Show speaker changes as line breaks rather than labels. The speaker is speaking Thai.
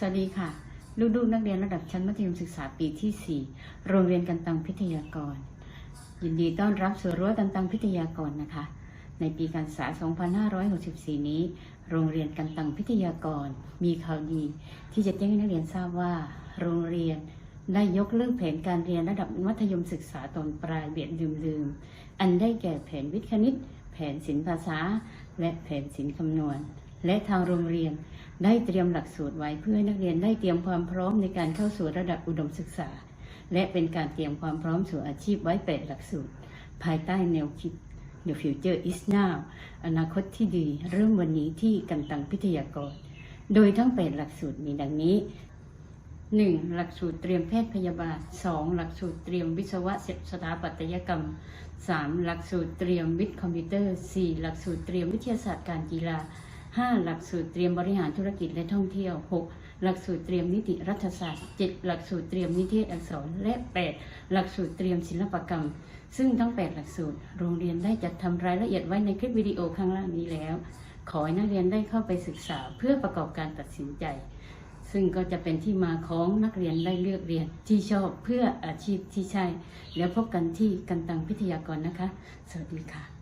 สวัสดีค่ะ ลูกๆนักเรียนระดับชั้นมัธยมศึกษาปีที่ 4 โรงเรียนกันตังพิทยากร ยินดีต้อนรับสู่รั้วกันตังพิทยากรนะคะ ในปีการศึกษา 2564 นี้ โรงเรียนกันตังพิทยากร มีข่าวดีที่จะแจ้งให้นักเรียนทราบว่า โรงเรียนได้ยกเลิกแผนการเรียนระดับมัธยมศึกษาตอนปลายเบียดลืมๆอันได้แก่แผนวิทย์คณิต แผนศิลปภาษา และแผนศิลป์คำนวณ และทางโรงเรียนได้เตรียมหลักสูตรไว้เพื่อให้นักเรียนได้เตรียมความพร้อมในการเข้าสู่ระดับอุดมศึกษา และเป็นการเตรียมความพร้อมสู่อาชีพไว้แปดหลักสูตร ภายใต้แนวคิด The Future is Now อนาคตที่ดีเริ่มวันนี้ที่กันตังพิทยากร โดยทั้งแปดหลักสูตรมีดังนี้ 1. หลักสูตรเตรียมแพทย์พยาบาล 2. หลักสูตรเตรียมวิศวะสถาปัตยกรรม 3. หลักสูตรเตรียมวิทย์คอมพิวเตอร์ 4. หลักสูตรเตรียมวิทยาศาสตร์การกีฬา 5. หลักสูตรเตรียมบริหารธุรกิจและท่องเที่ยว 6. หลักสูตรเตรียมนิติรัฐศาสตร์ 7. หลักสูตรเตรียมนิเทศอักษร และ 8. หลักสูตรเตรียมศิลปกรรม ซึ่งทั้ง 8 หลักสูตร โรงเรียนได้จัดทำรายละเอียดไว้ในคลิปวิดีโอข้างล่างนี้แล้ว ขอให้นักเรียนได้เข้าไปศึกษาเพื่อประกอบการตัดสินใจ ซึ่งก็จะเป็นที่มาของนักเรียนได้เลือกเรียนที่ชอบเพื่ออาชีพที่ใช่ แล้วพบกันที่กันตังพิทยากรนะคะ สวัสดีค่ะ